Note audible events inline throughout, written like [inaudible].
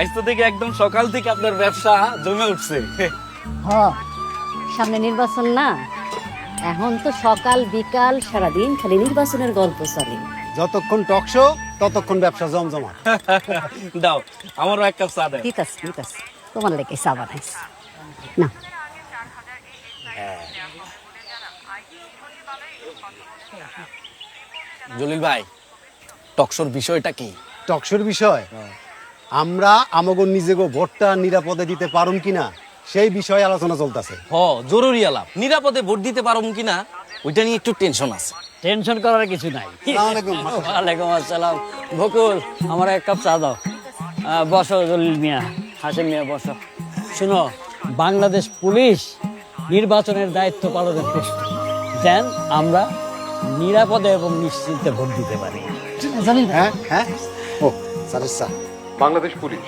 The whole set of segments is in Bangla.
আজ তো দেখি একদম সকাল থেকে আপনার ব্যবসা জমে উঠছে। হ্যাঁ। সামনে নির্বাচন না? এখন তো সকাল বিকাল সারাদিন খালি নির্বাচনের গল্প চলে। যতক্ষণ টকশো ততক্ষণ ব্যবসা জমজমা [laughs] দাও আমারও এক কাপ চা দেয় ঠিক আছে ঠিক আছে। তোমার লেগে চা বানাইছি না। জলিল ভাই টকশোর বিষয়টা কি? টকশোর বিষয়? আমরা আমাগো নিজেগো ভোটটা নিরাপদে দিতে পারুম কিনা সেই বিষয়ে আলোচনা চলতেছে। হ জরুরি আলাপ। নিরাপদে ভোট দিতে পারব কিনা ওইটা নিয়ে একটু টেনশন আছে। টেনশন করার কিছু নাই। আসসালামু আলাইকুম। ওয়ালাইকুম আসসালাম। বকুল আমার এক কাপ চা দাও। বসো জলিল মিয়া হাসিম মিয়া বসো। শুনো বাংলাদেশ পুলিশ নির্বাচনের দায়িত্ব পালনের প্রস্তুত। যেন আমরা নিরাপদে এবং নিশ্চিন্তে ভোট দিতে পারি। হ্যাঁ হ্যাঁ। ও স্যার বাংলাদেশ পুলিশ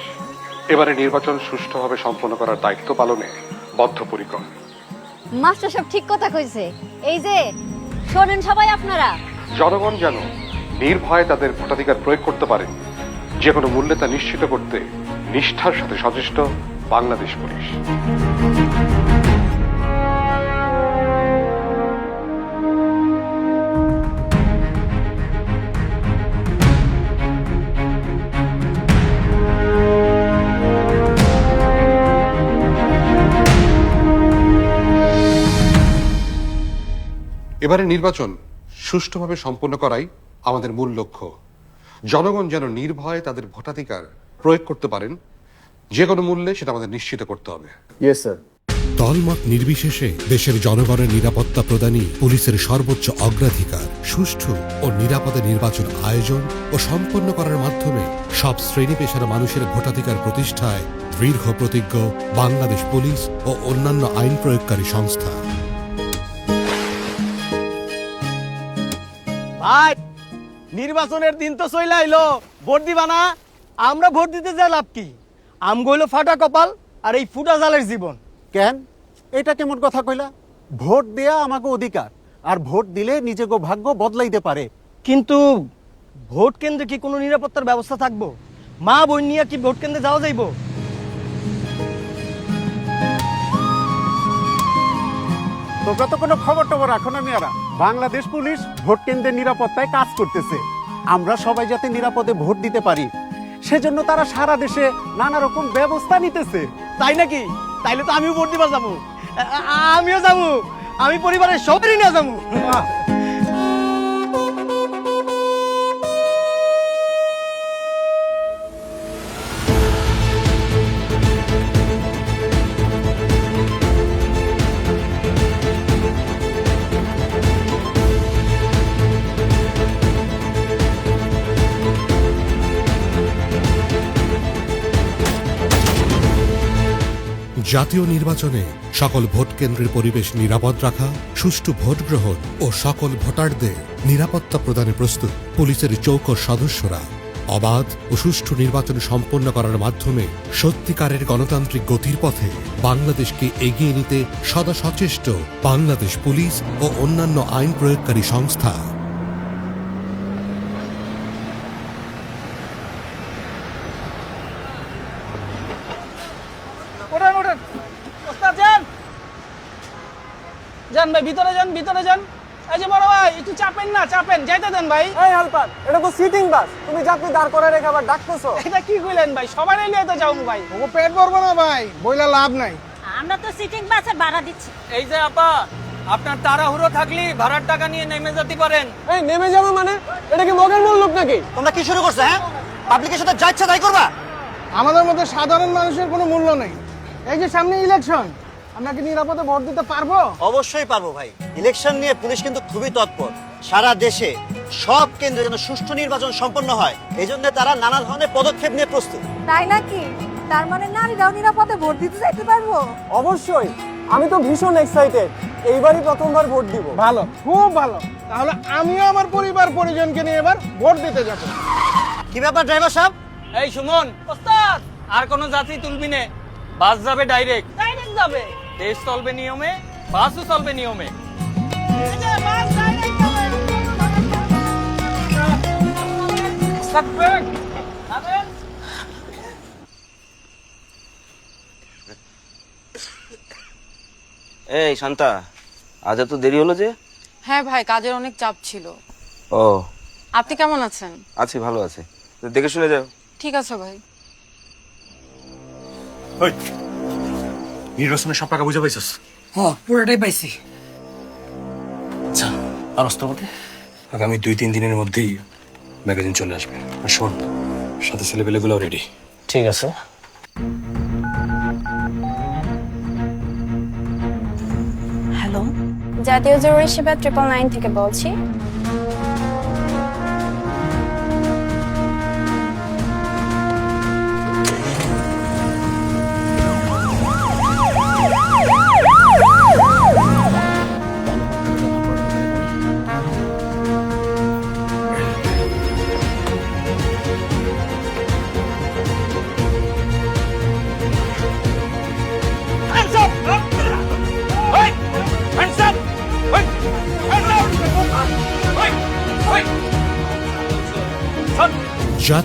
এবারে নির্বাচন সুষ্ঠুভাবে সম্পন্ন করার দায়িত্ব পালনে বদ্ধপরিকর। মাস্টার সব ঠিক কথা কইছে। এই যে শোনেন সবাই আপনারা। জনগণ যেন নির্ভয়ে তাদের ভোটাধিকার প্রয়োগ করতে পারে যে কোনো মূল্যে তা নিশ্চিত করতে নিষ্ঠার সাথে সচেষ্ট বাংলাদেশ পুলিশ। এবারে নির্বাচন সুষ্ঠুভাবে সম্পন্ন করাই আমাদের মূল লক্ষ্য। জনগণ যেন নির্ভয়ে তাদের ভোটাধিকার প্রয়োগ করতে পারেন যে কোনো মূল্যে সেটা আমাদের নিশ্চিত করতে হবে। দলমত নির্বিশেষে দেশের জনগণের নিরাপত্তা প্রদানই পুলিশের সর্বোচ্চ অগ্রাধিকার। সুষ্ঠু ও নিরাপদে নির্বাচন আয়োজন ও সম্পন্ন করার মাধ্যমে সব শ্রেণি পেশার মানুষের ভোটাধিকার প্রতিষ্ঠায় দৃঢ় প্রতিজ্ঞ বাংলাদেশ পুলিশ ও অন্যান্য আইন প্রয়োগকারী সংস্থা। ভাই নির্বাচনের দিন তো চলে আইলো। ভোট দিবা না? আমরা ভোট দিতে যা লাভ কি? আম গইলো ফাটা কপাল আর এই ফুটা জালের জীবন। কেন? এটা কেমন কথা কইলা? ভোট দেয়া আমাকে অধিকার আর ভোট দিলে নিজেগো ভাগ্য বদলাইতে পারে। কিন্তু ভোট কেন্দ্রে কি কোনো নিরাপত্তার ব্যবস্থা থাকব? মা বোন নিয়ে কি ভোট কেন্দ্রে যাওয়া যাইবো? তোমরা তো কোনো খবর টবর রাখো না মেয়েরা। বাংলাদেশ পুলিশ ভোট কেন্দ্রের নিরাপত্তায় কাজ করতেছে। আমরা সবাই যাতে নিরাপদে ভোট দিতে পারি। সেজন্য তারা সারা দেশে নানা রকম ব্যবস্থা নিতেছে। তাই নাকি? তাইলে তো আমিও ভোট দিবার যাব। আমিও যাব। আমি পরিবারের সবারই নিয়ে যাব। জাতীয় নির্বাচনে সকল ভোট কেন্দ্রের পরিবেশ নিরাপদ রাখা, সুষ্ঠু ভোট গ্রহণ ও সকল ভোটারদের নিরাপত্তা প্রদানে প্রস্তুত পুলিশের চৌকর সদস্যরা। অবাধ ও সুষ্ঠু নির্বাচন সম্পন্ন করার মাধ্যমে সত্যিকারের গণতান্ত্রিক গতির পথে বাংলাদেশকে এগিয়ে নিতে সদা সচেষ্ট বাংলাদেশ পুলিশ ও অন্যান্য আইন প্রয়োগকারী সংস্থা। যান ভাই ভিতরে যান ভিতরে যান। এই যে বড় ভাই একটু চাপেন না চাপেন। যাইতে দেন ভাই। এই হালপাত এটা তো সিটিং বাস। তুমি যাত্রী দাঁড় করে রেখে আবার ডাকতেছো? এটা কি কইলেন ভাই? সবাই নিয়ে তো যাও ভাই। ও পেট ভরবো না ভাই বইলা লাভ নাই। আমরা তো সিটিং বাসে ভাড়া দিচ্ছি। এই যে আপা আপনার তাড়াহুড়ো থাকলে ভাড়ার টাকা নিয়ে নেমে যেতে পারেন। এই নেমে যাব মানে? এটা কি মগের মূল লোক নাকি? তোমরা কি শুরু করছ হ্যাঁ? পাবলিকের সাথে যা ইচ্ছা তাই করবা? আমাদের মধ্যে সাধারণ মানুষের কোনো মূল্য নেই। এই যে সামনে ইলেকশন আমরা কি নিরাপদে ভোট দিতে পারব? অবশ্যই পারব ভাই। ইলেকশন নিয়ে পুলিশ কিন্তু খুবই তৎপর। সারা দেশে সব কেন্দ্রে যেন সুষ্ঠু নির্বাচন সম্পন্ন হয় এই জন্য তারা নানা ধরনের পদক্ষেপ নিয়ে প্রস্তুত। তাই নাকি? তার মানে নারীরাও নিরাপদে ভোট দিতে যাইতে পারব? অবশ্যই। আমি তো ভীষণ এক্সাইটেড এইবারই প্রথমবার ভোট দিব। ভালো খুব ভালো। তাহলে আমিও আমার পরিবার পরিজনকে নিয়ে এবার ভোট দিতে যাব। কি ব্যাপার ড্রাইভার সাহেব? এই সুমন ওস্তাদ আর কোনো যাত্রী তুলবি নে। বাস যাবে ডাইরেক্ট। ডাইরেক্ট যাবে। দেশ চলবে নিয়মে বাসও চলবে নিয়মে। এই শান্তা আজ এত দেরি হলো যে? হ্যাঁ ভাই কাজের অনেক চাপ ছিল। ও। আপনি কেমন আছেন? আছি ভালো আছে। দেখে শুনে যাও। ঠিক আছে ভাই। নির্বাচনের সব টাকা বুঝে পাইছস? হ্যাঁ পুরোটাই পাইছি। আচ্ছা আর আগামী দুই তিন দিনের মধ্যেই ম্যাগাজিন চলে আসবে। আর শোন সাথে ছেলেপেলেগুলো রেডি ঠিক আছে। হ্যালো জাতীয় জরুরি সেবা ট্রিপল নাইন থেকে বলছি।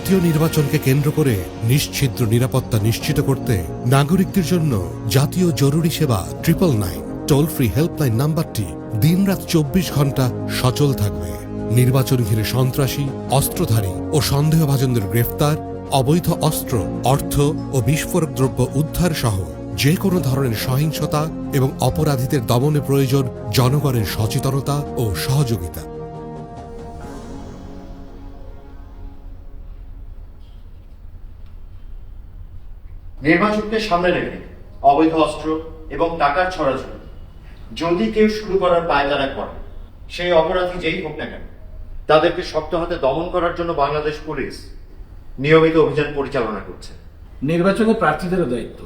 জাতীয় নির্বাচনকে কেন্দ্র করে নিশ্ছিদ্র নিরাপত্তা নিশ্চিত করতে নাগরিকদের জন্য জাতীয় জরুরি সেবা triple nine toll free helpline নাম্বারটি দিনরাত চব্বিশ ঘণ্টা সচল থাকবে। নির্বাচন ঘিরে সন্ত্রাসী, অস্ত্রধারী ও সন্দেহভাজনদের গ্রেফতার, অবৈধ অস্ত্র, অর্থ ও বিস্ফোরক দ্রব্য উদ্ধার সহ যে কোনো ধরনের সহিংসতা এবং অপরাধীদের দমনে প্রয়োজন জনগণের সচেতনতা ও সহযোগিতা। নির্বাচনকে সামনে রেখে অবৈধ অস্ত্র এবং টাকার ছড়াছড়ি যদি কেউ শুরু করার পায়তারা করে। সেই অপরাধী যেই হোক না কেন, তাদেরকে শক্ত হাতে দমন করার জন্য বাংলাদেশ পুলিশ নিয়মিত অভিযান পরিচালনা করছে। নির্বাচনে প্রার্থীদেরও দায়িত্ব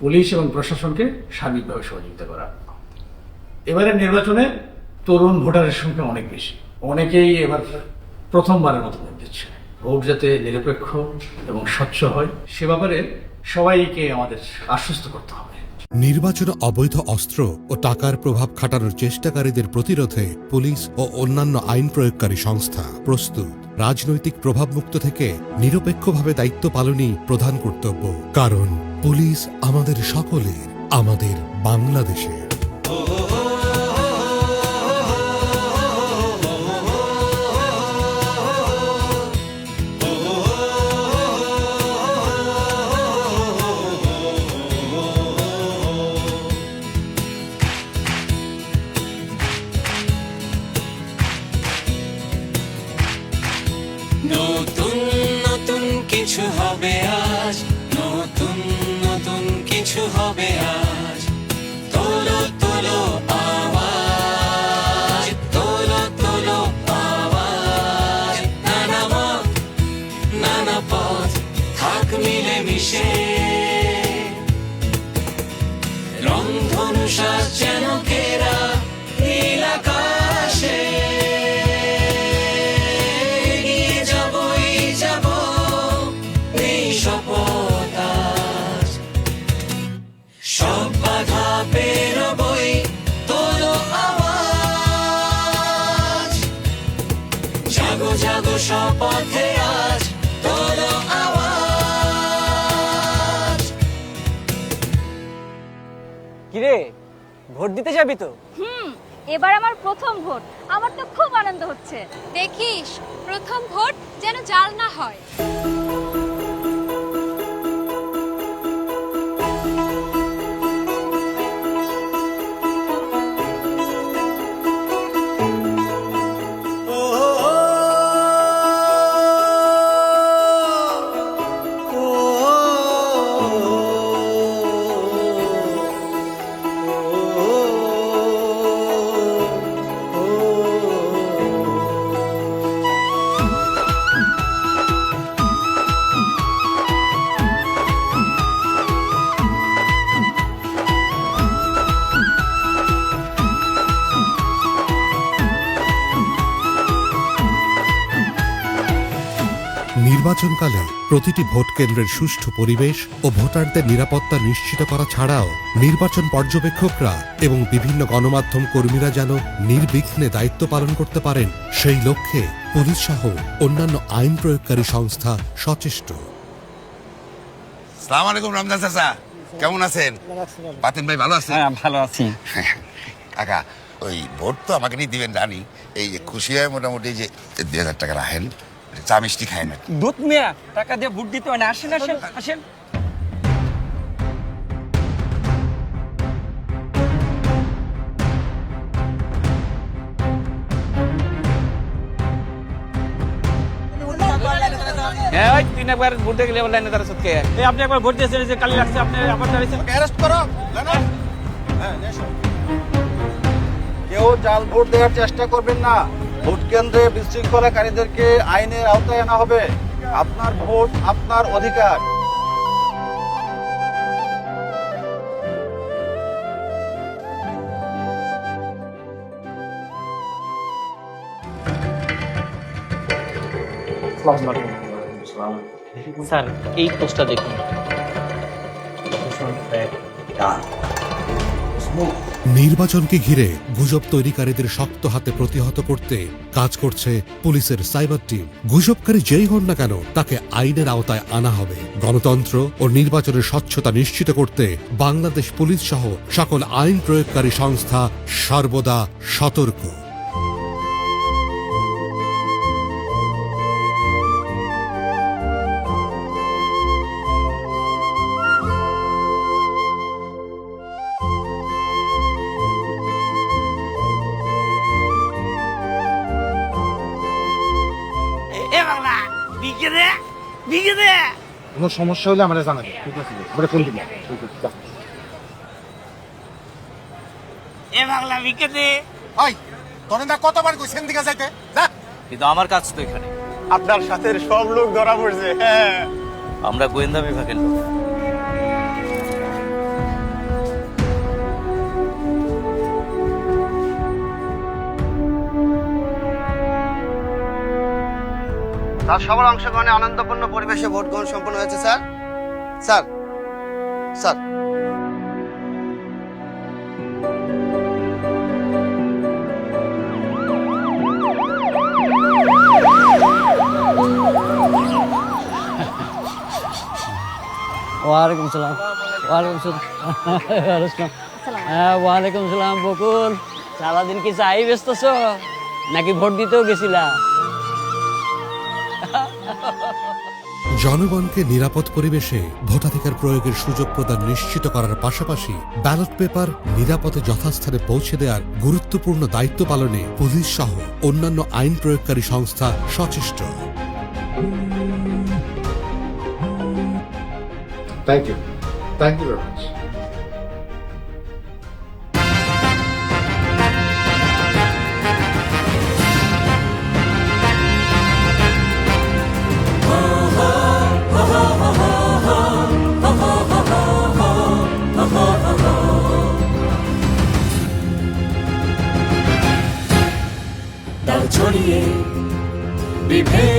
পুলিশ এবং প্রশাসনকে সার্বিকভাবে সহযোগিতা করা। এবারে নির্বাচনে তরুণ ভোটারের সংখ্যা অনেক বেশি। অনেকেই এবার প্রথমবারের মতো ভোট দিচ্ছে। ভোট যাতে নিরপেক্ষ এবং স্বচ্ছ হয়, সে ব্যাপারে সবাইকে আমাদের আশ্বস্ত করতে হবে। নির্বাচনে অবৈধ অস্ত্র ও টাকার প্রভাব খাটানোর চেষ্টাকারীদের প্রতিরোধে পুলিশ ও অন্যান্য আইন প্রয়োগকারী সংস্থা প্রস্তুত। রাজনৈতিক প্রভাব মুক্ত থেকে নিরপেক্ষভাবে দায়িত্ব পালনই প্রধান কর্তব্য। কারণ পুলিশ আমাদের সকলের, আমাদের বাংলাদেশের। 努沙。কিরে, ভোট দিতে যাবি তো? হুম, এবার আমার প্রথম ভোট। আমার তো খুব আনন্দ হচ্ছে। দেখিস, প্রথম ভোট যেন জাল না হয়। প্রতিটি ভোট কেন্দ্রের সুষ্ঠু পরিবেশ ও ভোটারদের নিরাপত্তা নিশ্চিত করা ছাড়াও নির্বাচন পর্যবেক্ষকরা এবং বিভিন্ন গণমাধ্যম কর্মীরা যেন নির্বিঘ্নে দায়িত্ব পালন করতে পারেন সেই লক্ষ্যে পুলিশ সহ অন্যান্য আইন প্রয়োগকারী সংস্থা সচেষ্ট। সালাম আলাইকুম রমজান চাচা কেমন আছেন? পাতেন ভাই ভালো আছেন? হ্যাঁ ভালো আছি। কাকা ওই ভোট তো আমাকে নিয়ে দিবেন জানি। এই যে খুশি হয় মোটামুটি যে দুই হাজার টাকা রাখেন চা মিষ্টি খায় না। দুধ মিয়া টাকা দিয়ে ভোট দিতে হয় না। আসেন আসেন আসেন। হ্যাঁ ওই তিন একবার ভোট দিয়ে গেলে লাইনে তারা সত্যি এই আপনি একবার ভোট দিয়েছেন যে কালি লাগছে আপনি আবার দাঁড়িয়েছেন অ্যারেস্ট করো হ্যাঁ, কেউ জাল ভোট দেওয়ার চেষ্টা করবেন না। ভোট কেন্দ্রে বিশৃঙ্খলাকারীদেরকে আইনের আওতায় আনা হবে। আপনার ভোট আপনার অধিকার। স্যার এই পোস্টটা দেখুন। নির্বাচনকে ঘিরে গুজব তৈরিকারীদের শক্ত হাতে প্রতিহত করতে কাজ করছে পুলিশের সাইবার টিম। গুজবকারী যেই হন না কেন, তাকে আইনের আওতায় আনা হবে। গণতন্ত্র ও নির্বাচনের স্বচ্ছতা নিশ্চিত করতে বাংলাদেশ পুলিশ সহ সকল আইন প্রয়োগকারী সংস্থা সর্বদা সতর্ক। দে বিকে দে। কোনো সমস্যা হলে আমাদের জানাবে। ঠিক আছে আমরা ফোন দিব। এ বাংলা দে। ওই তোরে না কতবার কইছেন দিকে যাইতে? যা। কিন্তু আমার কাজ তো এখানে। আপনার সাথে সব লোক ধরা পড়ছে হ্যাঁ। আমরা গোয়েন্দা বিভাগের লোক। তার সবার অংশগ্রহণে আনন্দপূর্ণ পরিবেশে ভোট গ্রহণ সম্পন্ন হয়েছে, স্যার। Sir sir. ওয়ালাইকুম সালাম। ওয়ালাইকুম সালাম। হ্যাঁ ওয়ালাইকুম সালাম, বকুল। সারাদিন কি চাই ব্যস্তছ নাকি ভোট দিতেও গেছিলা? জনগণকে নিরাপদ পরিবেশে ভোটাধিকার প্রয়োগের সুযোগ প্রদান নিশ্চিত করার পাশাপাশি ব্যালট পেপার নিরাপদে যথাস্থানে পৌঁছে দেওয়ার গুরুত্বপূর্ণ দায়িত্ব পালনে পুলিশ সহ অন্যান্য আইন প্রয়োগকারী সংস্থা সচেষ্ট Thank you. Thank you very much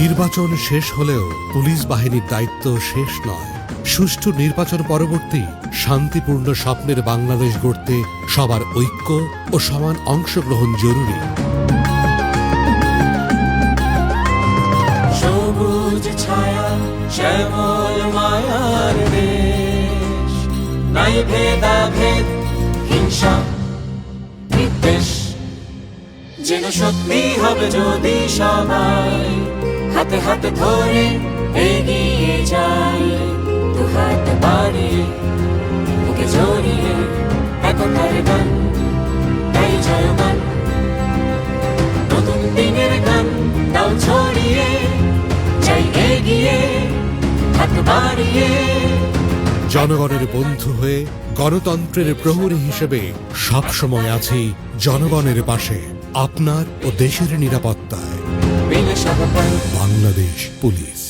নির্বাচন শেষ হলেও পুলিশ বাহিনীর দায়িত্ব শেষ নয়। সুষ্ঠু নির্বাচন পরবর্তী শান্তিপূর্ণ স্বপ্নের বাংলাদেশ গড়তে সবার ঐক্য ও সমান অংশগ্রহণ জরুরি। যেন সত্যি হবে যদি সবাই হাতে হাতে ধরে এগিয়ে যাই। দু হাত বাড়িয়ে বুকে জড়িয়ে এখন একতার গান তাই জয়গান। নতুন দিনের গান দাও ছড়িয়ে যাই এগিয়ে, হাত বাড়িয়ে। জনগণের বন্ধু হয়ে গণতন্ত্রের প্রহরী হিসেবে সবসময় আছি জনগণের পাশে, আপনার ও দেশের নিরাপত্তায়। বাংলাদেশ পুলিশ।